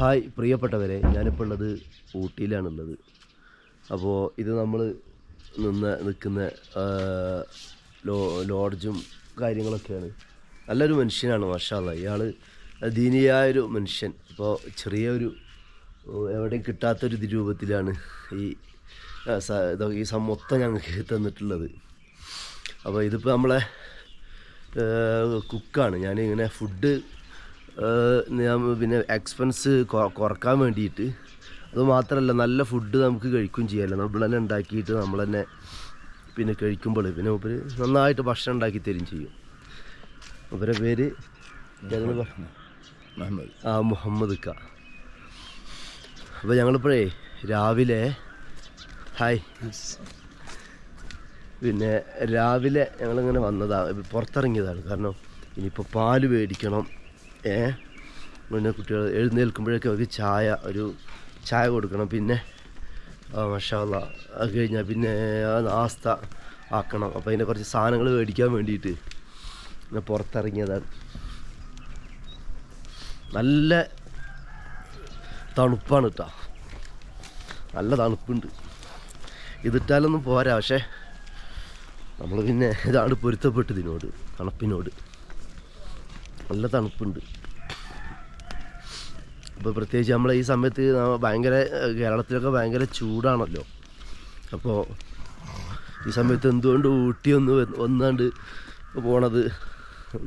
Hi പ്രിയപ്പെട്ടവരെ ഞാനിപ്പോൾ ഉള്ളത് ഊട്ടിയിലാണുള്ളത്. അപ്പോൾ ഇത് നമ്മൾ നിന്ന് നിൽക്കുന്ന ലോ ലോഡ്ജും കാര്യങ്ങളൊക്കെയാണ്. നല്ലൊരു മനുഷ്യനാണ് മാഷാല്ല ഇയാൾ ദീനിയായൊരു മനുഷ്യൻ. അപ്പോൾ ചെറിയൊരു എവിടെയും കിട്ടാത്തൊരു രൂപത്തിലാണ് ഈ ഈ സമൊത്തം മൊത്തം ഞങ്ങൾക്ക് തന്നിട്ടുള്ളത്. അപ്പോൾ ഇതിപ്പോൾ നമ്മളെ കുക്കാണ്. ഞാനിങ്ങനെ ഫുഡ് പിന്നെ എക്സ്പെൻസ് കുറയ്ക്കാൻ വേണ്ടിയിട്ട്. അതുമാത്രമല്ല നല്ല ഫുഡ് നമുക്ക് കഴിക്കുകയും ചെയ്യാമല്ലോ നമ്മൾ തന്നെ ഉണ്ടാക്കിയിട്ട് നമ്മൾ തന്നെ പിന്നെ കഴിക്കുമ്പോൾ പിന്നെ മൂപ്പര് നന്നായിട്ട് ഭക്ഷണം ഉണ്ടാക്കി തരും ചെയ്യും. മൂപ്പരെ പേര് ആ മുഹമ്മദ് ക. അപ്പോൾ ഞങ്ങളിപ്പോഴേ രാവിലെ ഹായ്. പിന്നെ രാവിലെ ഞങ്ങളിങ്ങനെ വന്നതാണ് പുറത്തിറങ്ങിയതാണ്. കാരണം ഇനിയിപ്പോൾ പാൽ മേടിക്കണം ഏ? പിന്നെ കുട്ടികൾ എഴുന്നേൽക്കുമ്പോഴേക്കും അവർക്ക് ചായ ഒരു ചായ കൊടുക്കണം. പിന്നെ മഷാല അത് കഴിഞ്ഞാൽ പിന്നെ നാസ്ത ആക്കണം. അപ്പോൾ അതിന്റെ കുറച്ച് സാധനങ്ങൾ മേടിക്കാൻ വേണ്ടിയിട്ട് പിന്നെ പുറത്തിറങ്ങിയതാണ്. നല്ല തണുപ്പാണ് കേട്ടോ നല്ല തണുപ്പുണ്ട്. ഇതിട്ടാലൊന്നും പോരാ പക്ഷേ നമ്മൾ പിന്നെ ഇതാണ് പൊരുത്തപ്പെട്ടതിനോട് തണുപ്പിനോട്. നല്ല തണുപ്പുണ്ട്. അപ്പോൾ പ്രത്യേകിച്ച് നമ്മളെ ഈ സമയത്ത് ഭയങ്കര കേരളത്തിലൊക്കെ ഭയങ്കര ചൂടാണല്ലോ. അപ്പോൾ ഈ സമയത്ത് എന്തുകൊണ്ട് ഊട്ടി ഒന്ന് വന്നാണ്ട് പോണത്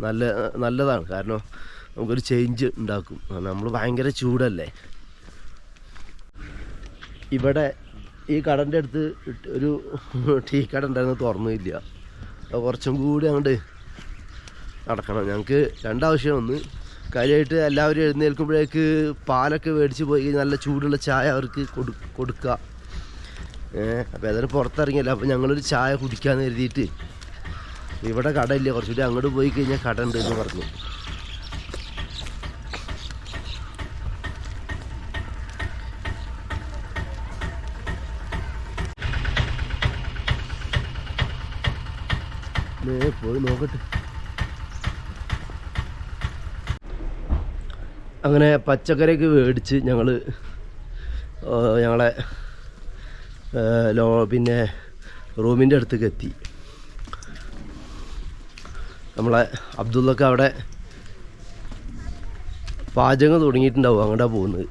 നല്ല നല്ലതാണ്. കാരണം നമുക്കൊരു ചേഞ്ച് ഉണ്ടാക്കും. നമ്മൾ ഭയങ്കര ചൂടല്ലേ? ഇവിടെ ഈ കടന്റെ അടുത്ത് ഒരു ടീ കട ഉണ്ടായിരുന്നു തുറന്നില്ല. കുറച്ചും കൂടി അങ്ങോട്ട് നടക്കണം. ഞങ്ങൾക്ക് രണ്ടാവശ്യം ഒന്ന് കാര്യമായിട്ട് എല്ലാവരും എഴുന്നേൽക്കുമ്പോഴേക്ക് പാലൊക്കെ മേടിച്ച് പോയി നല്ല ചൂടുള്ള ചായ അവർക്ക് കൊടു കൊടുക്കുക അപ്പോൾ ഏതായാലും പുറത്തിറങ്ങിയല്ല അപ്പോൾ ഞങ്ങളൊരു ചായ കുടിക്കാന്ന് കരുതിയിട്ട് ഇവിടെ കടയില്ല. കുറച്ചുകൂടി അങ്ങോട്ട് പോയി കഴിഞ്ഞാൽ കട ഉണ്ട് എന്ന് പറഞ്ഞു. പോയി നോക്കട്ടെ. അങ്ങനെ പച്ചക്കറിയൊക്കെ മേടിച്ച് ഞങ്ങൾ ഞങ്ങളെ ലോ പിന്നെ റൂമിന്റെ അടുത്തേക്ക് എത്തി. നമ്മളെ അബ്ദുള്ളക്ക് അവിടെ പാചകം തുടങ്ങിയിട്ടുണ്ടാവും അങ്ങോട്ടാ പോകുന്നത്.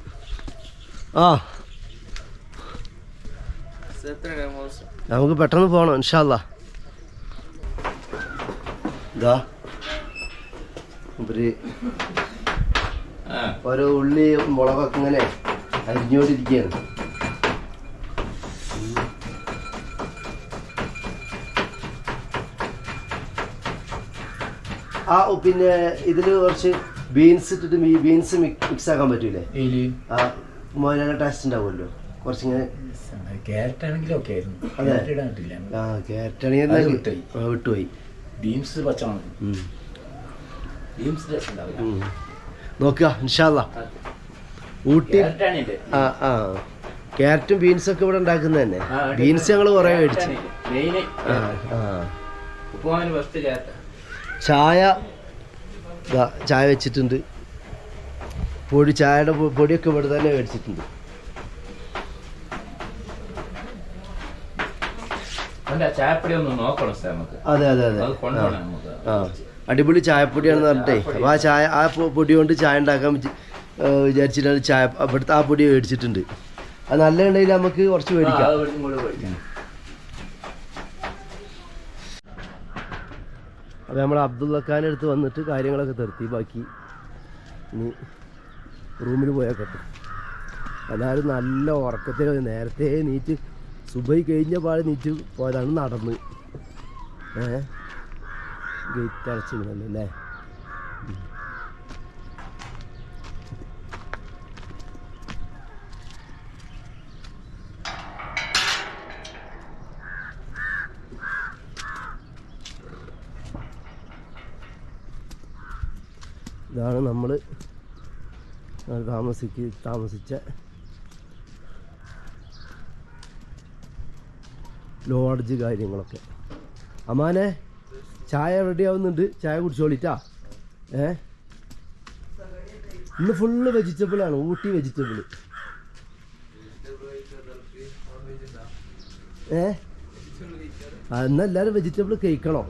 ആ. നമുക്ക് പെട്ടെന്ന് പോകണം ഇൻഷാല്ല ഇതാ ഇവർ ഓരോ ഉള്ളി മുളകൊക്കെ ഇങ്ങനെ അരിഞ്ഞോണ്ടിരിക്കുകയാണ് ആ പിന്നെ ഇതിൽ കുറച്ച് ബീൻസ് ഇട്ടിട്ട് ഈ ബീൻസ് മിക്സ് ആക്കാൻ പറ്റൂലേ? ആ മോനെ ടേസ്റ്റ് ഉണ്ടാവുമല്ലോ. കുറച്ചിങ്ങനെ ക്യാരറ്റ് ആണെങ്കിലും ഒക്കെ ആയിരുന്നു. ക്യാരറ്റ് ആ വിട്ടുപോയി. ബീൻസ് പച്ചമുളക്. ബീൻസ് ടേസ്റ്റ് ഉണ്ടാവില്ല. നോക്കുക ഇൻഷാല്ല ഊട്ടി ആ ആ. ക്യാരറ്റും ബീൻസും ഒക്കെ ഇവിടെ ഉണ്ടാക്കുന്നത് തന്നെ. ബീൻസ് ഞങ്ങൾ കുറെ മേടിച്ചു. ചായ ചായ വെച്ചിട്ടുണ്ട്. പൊടി ചായയുടെ പൊടിയൊക്കെ ഇവിടെ തന്നെ മേടിച്ചിട്ടുണ്ട്. അതെ അതെ അത്. ആ. അടിപൊളി ചായപ്പൊടിയാണെന്ന് പറഞ്ഞിട്ടേ. അപ്പോൾ ആ ചായ ആ പൊടി കൊണ്ട് ചായ ഉണ്ടാക്കാൻ വിചാരിച്ചിട്ടാണ് ചായ അവിടുത്തെ ആ പൊടി മേടിച്ചിട്ടുണ്ട്. അത് നല്ല ഉണ്ടെങ്കിൽ നമുക്ക് കുറച്ച് മേടിക്കാം. അപ്പോൾ നമ്മൾ അബ്ദുള്ള ഖാന്റെ അടുത്ത് വന്നിട്ട് കാര്യങ്ങളൊക്കെ നിർത്തി. ബാക്കി ഇനി റൂമിൽ പോയാൽ കിട്ടും എല്ലാവരും നല്ല ഉറക്കത്തിൽ നേരത്തെ നീറ്റ് സുബൈ കഴിഞ്ഞ പാടെ നീറ്റ് പോയതാണ് നടന്ന്. ഏ? ഗേറ്റ് അടച്ചിരുന്നല്ലോ അല്ലേ ഇതാണ് നമ്മൾ താമസിക്ക് താമസിച്ച ലോഡ്ജ് കാര്യങ്ങളൊക്കെ. അമാനെ ചായ റെഡി ആവുന്നുണ്ട്. ചായ കുടിച്ചോളിട്ടാ. ഏ? ഇന്ന് ഫുള്ള് വെജിറ്റബിൾ ആണ്. ഊട്ടി വെജിറ്റബിൾ ഏ? എന്നാ എല്ലാവരും വെജിറ്റബിൾ കഴിക്കണോ?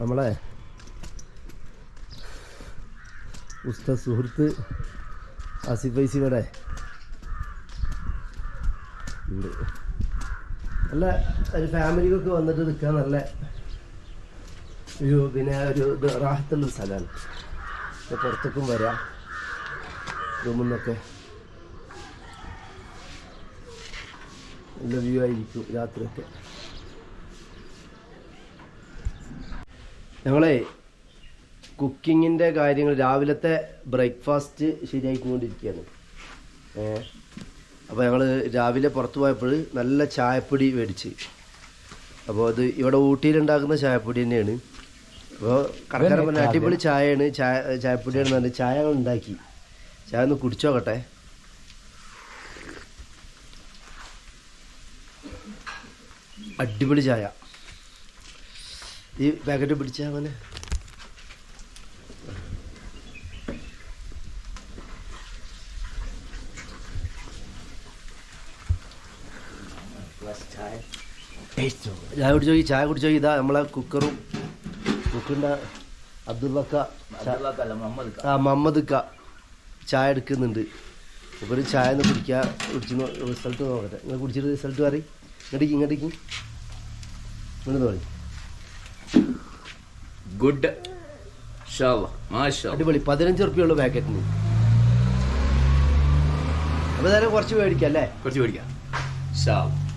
നമ്മളെ ഉസ്ത സുഹൃത്ത് ആസിഫ് ഫൈസി ഇവിടെ ഉണ്ട് നല്ല ഒരു ഫാമിലിക്കൊക്കെ വന്നിട്ട് നിൽക്കാൻ നല്ല ഒരു പിന്നെ ഒരു ഇത് റാഹത്തുള്ള സ്ഥലമാണ്. ഇപ്പം പുറത്തേക്കും വരാം. റൂമിൽ നിന്നൊക്കെ. നല്ല വ്യൂ ആയിരിക്കും രാത്രിയൊക്കെ. ഞങ്ങളെ കുക്കിങ്ങിന്റെ കാര്യങ്ങൾ രാവിലത്തെ ബ്രേക്ക്ഫാസ്റ്റ് ശരിയായിക്കൊണ്ടിരിക്കുകയാണ്. അപ്പോൾ ഞങ്ങൾ രാവിലെ പുറത്ത് പോയപ്പോൾ നല്ല ചായപ്പൊടി മേടിച്ച്. അപ്പോൾ അത് ഇവിടെ ഊട്ടിയിലുണ്ടാക്കുന്ന ചായപ്പൊടി തന്നെയാണ്. അപ്പോൾ കടക്കാരൻ പറഞ്ഞ അടിപൊളി ചായയാണ് ചായ ചായപ്പൊടിയാണ് നല്ല ചായ ഉണ്ടാക്കി ചായ ഒന്ന് കുടിച്ചോക്കട്ടെ അടിപൊളി ചായ. ഈ പാക്കറ്റ് പിടിച്ചാൽ അങ്ങനെ ചായ കുടിച്ചോ ഈ ചായ കുടിച്ചോ ഇതാ നമ്മളെ കുക്കറും കുക്കറിന്റെ അബ്ദുള്ളക്ക. ആ മമ്മദ്ക്ക ചായ എടുക്കുന്നുണ്ട്. അപ്പോൾ ഒരു ചായ ഒന്ന് കുടിക്കുക കുടിച്ച് റിസൾട്ട് നോക്കട്ടെ. നിങ്ങൾ കുടിച്ചിട്ട് റിസൾട്ട് പറയും. ഇങ്ങോട്ടേക്ക് ഇങ്ങോട്ടേക്ക്. ഇങ്ങോട്ട് പറയും. ഗുഡ് അടിപൊളി. പതിനഞ്ച് ഉറുപ്പിയുള്ള പാക്കറ്റിന്. അപ്പോൾ നേരെ കുറച്ച് മേടിക്കാം അല്ലേ? കുറച്ച് മേടിക്കാം. ഷാവ്